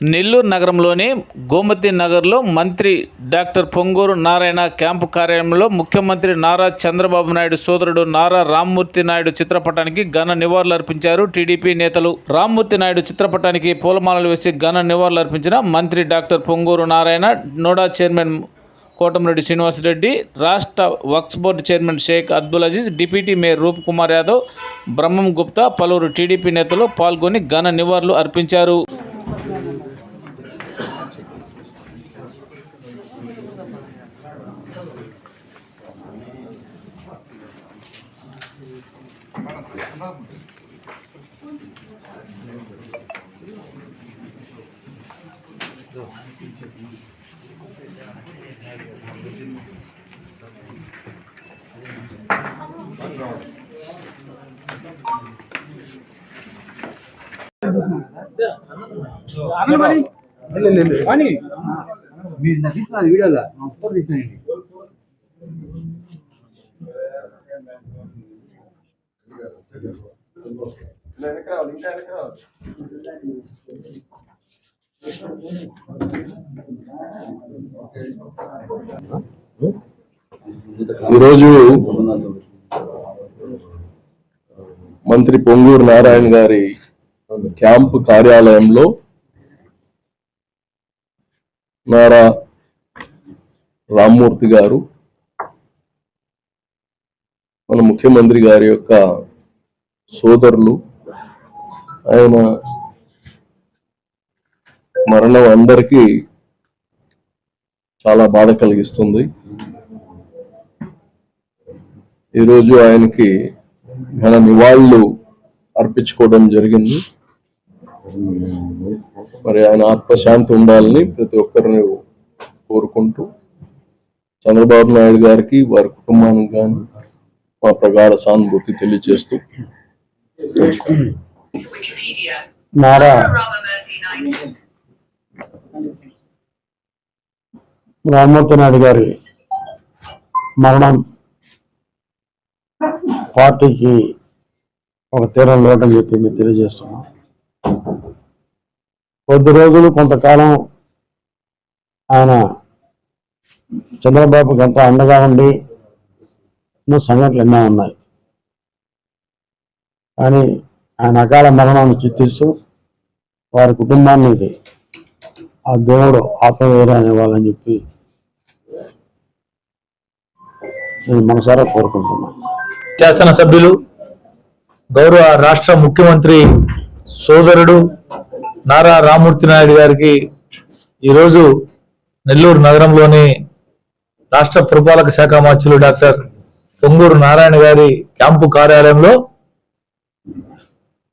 నెల్లూరు నగరంలోని గోమతి నగర్లో మంత్రి డాక్టర్ పొంగూరు నారాయణ క్యాంపు కార్యాలయంలో ముఖ్యమంత్రి నారా చంద్రబాబు నాయుడు సోదరుడు నారా రామ్మూర్తి నాయుడు చిత్రపటానికి ఘన నివాళులర్పించారు టీడీపీ నేతలు రామ్మూర్తి నాయుడు చిత్రపటానికి పూలమాలలు వేసి ఘన నివాళులర్పించిన మంత్రి doctor Ponguru Narayana NUDA chairman Kotamreddy Srinivasareddy రాష్ట్ర Waqf board chairman Sheikh Abdul Aziz deputy mayor Roop Kumar Yadav Brahmam Gupta పలువురు టీడీపీ నేతలు పాల్గొని ఘన నివాళులు అర్పించారు. మీరు నాకు తీసిన వీడియోలో ఫోటో తీసానండి ఈరోజు మంత్రి పొంగూరు నారాయణ గారి క్యాంపు కార్యాలయంలో నారా రామ్మూర్తి గారు మన ముఖ్యమంత్రి గారి యొక్క సోదరులు ఆయన మరణం అందరికీ చాలా బాధ కలిగిస్తుంది. ఈరోజు ఆయనకి మన నివాళులు అర్పించుకోవడం జరిగింది. మరి ఆయన ఆత్మశాంతి ఉండాలని ప్రతి ఒక్కరిని కోరుకుంటూ చంద్రబాబు నాయుడు గారికి వారి కుటుంబానికి కానీ మా ప్రగాఢ సానుభూతి తెలియజేస్తూ నారా. రామ్మూర్తి నాయుడు గారి మరణం పార్టీకి ఒక తీరం లోటని చెప్పి మేము తెలియజేస్తున్నాం. కొద్ది రోజులు కొంతకాలం ఆయన చంద్రబాబుకి ఎంత అండగా ఉండి సంఘటనలు ఎన్నో ఉన్నాయి. కానీ ఆయన అకాల మరణాన్ని చిత్తిస్తూ వారి కుటుంబాన్ని ఆ దేవుడు ఆత్మవీర్యాన్ని ఇవ్వాలని చెప్పి నేను మనసారా కోరుకుంటున్నాను. శాసనసభ్యులు గౌరవ రాష్ట్ర ముఖ్యమంత్రి సోదరుడు నారా రామూర్తి నాయుడు గారికి ఈరోజు నెల్లూరు నగరంలోని రాష్ట్ర పురపాలక శాఖ మంత్రులు డాక్టర్ పొంగూరు నారాయణ గారి క్యాంపు కార్యాలయంలో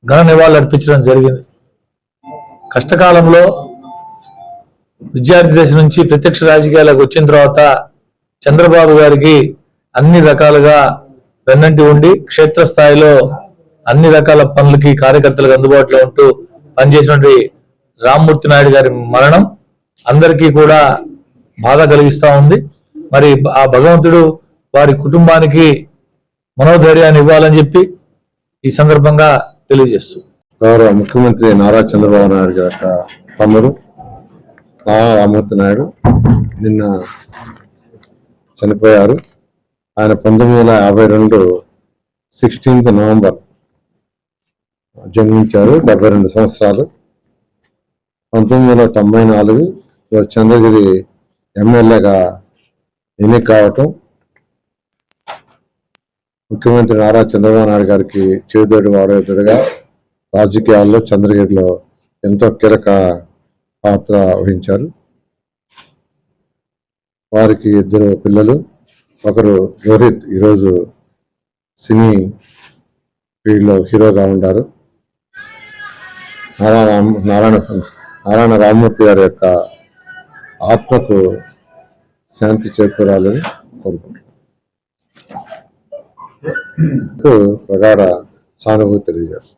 ఘన నివాళులు అర్పించడం జరిగింది. కష్టకాలంలో విద్యార్థి దశ నుంచి ప్రత్యక్ష రాజకీయాలకు వచ్చిన తర్వాత చంద్రబాబు గారికి అన్ని రకాలుగా వెన్నంటి ఉండి క్షేత్రస్థాయిలో అన్ని రకాల పనులకి కార్యకర్తలకు అందుబాటులో ఉంటూ పనిచేసినటువంటి రామ్మూర్తి నాయుడు గారి మరణం అందరికీ కూడా బాధ కలిగిస్తూ ఉంది. మరి ఆ భగవంతుడు వారి కుటుంబానికి మనోధైర్యాన్ని ఇవ్వాలని చెప్పి ఈ సందర్భంగా తెలియజేస్తూ. గౌరవ ముఖ్యమంత్రి నారా చంద్రబాబు నాయుడు గారి తమ్ముడు నారా రామూర్తి నాయుడు నిన్న చనిపోయారు. ఆయన పంతొమ్మిది వందల యాభై రెండు సిక్స్టీన్త్ నవంబర్ జన్మించారు డెబ్బై రెండు సంవత్సరాలు. పంతొమ్మిది వందల తొంభై నాలుగు చంద్రగిరి ఎమ్మెల్యేగా ఎన్నిక కావటం ముఖ్యమంత్రి నారా చంద్రబాబు నాయుడు గారికి చేదోడు వాడేతుడుగా రాజకీయాల్లో చంద్రగిరిలో ఎంతో కీలక పాత్ర వహించారు. వారికి ఇద్దరు పిల్లలు ఒకరు రోహిత్ ఈరోజు సినీ ఫీల్డ్లో హీరోగా ఉన్నారు నారాయణ రామ్- నారాయణ నారాయణ రామ్మూర్తి గారి యొక్క ఆత్మకు శాంతి చేకూరాలని కోరుకుంటున్నాను. ప్రగాఢ సానుభూతి తెలియజేస్తాను